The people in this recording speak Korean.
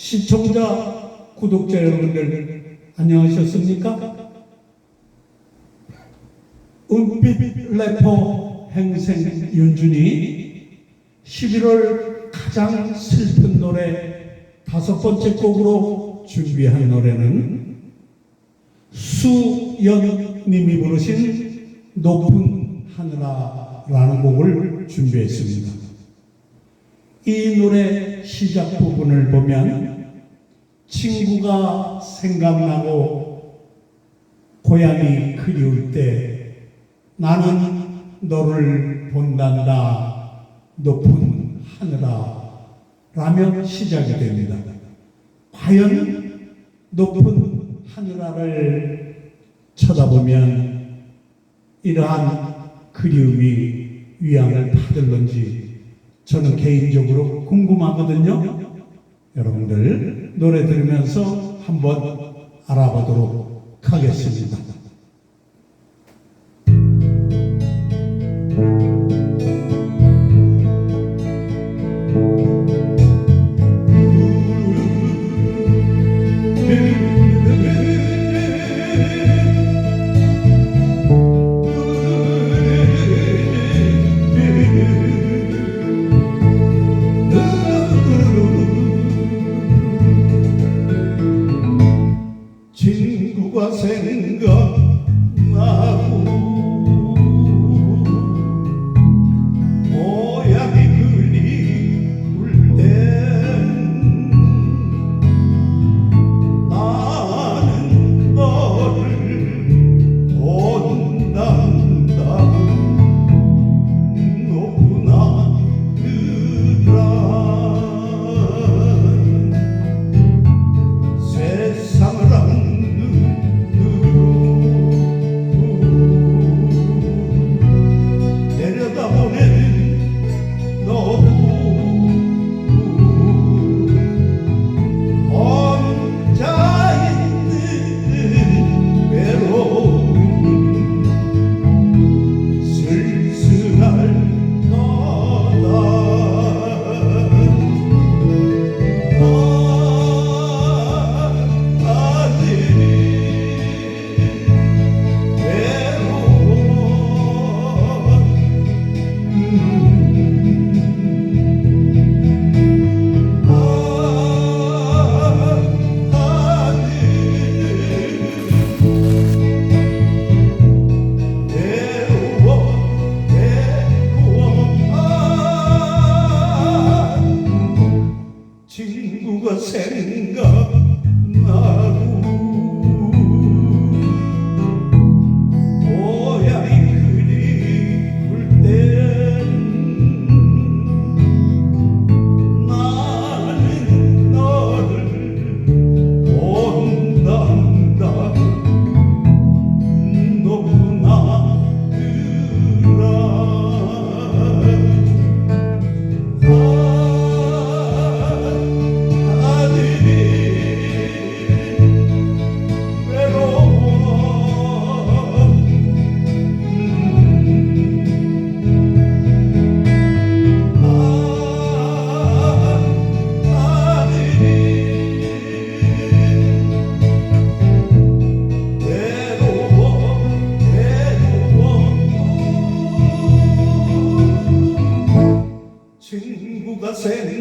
시청자, 구독자 여러분들 안녕하셨습니까? 은빛 래퍼 행생 윤준이 11월 가장 슬픈 노래 다섯 번째 곡으로 준비한 노래는 수연님이 부르신 높은 하늘아라는 곡을 준비했습니다. 이 노래 시작 부분을 보면 친구가 생각나고 고향이 그리울 때 나는 너를 본단다 높은 하늘아 라며 시작이 됩니다. 과연 높은 하늘아를 쳐다보면 이러한 그리움이 위안을 받을런지 저는 개인적으로 궁금하거든요. 여러분들 노래 들으면서 한번 알아보도록 하겠습니다. 생각나 not saying